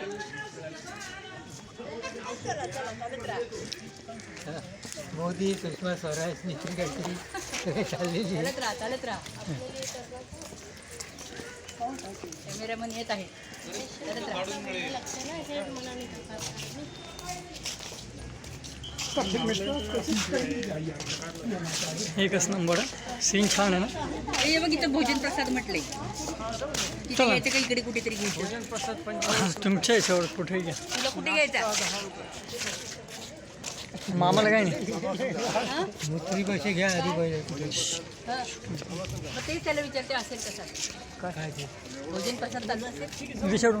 मोदी सुषमा स्वराज नितिन गडकरी ચાલली चालत राहा चालत राहा कॅमेरामन येत एकच नंबर सीन छान आहे ना हे बघ इथं भोजन प्रसाद म्हटलंय तिथे चला. घ्यायचं का इकडे कुठेतरी घ्यायचं तुमच्या याच्यावर कुठे घ्या तुला कुठे घ्यायचा मामाला काय नाही पैसे घ्या आधी पैसे मग तेच त्याला विचारते असेल कसा काय भोजन प्रसाद चालू असेल विचारू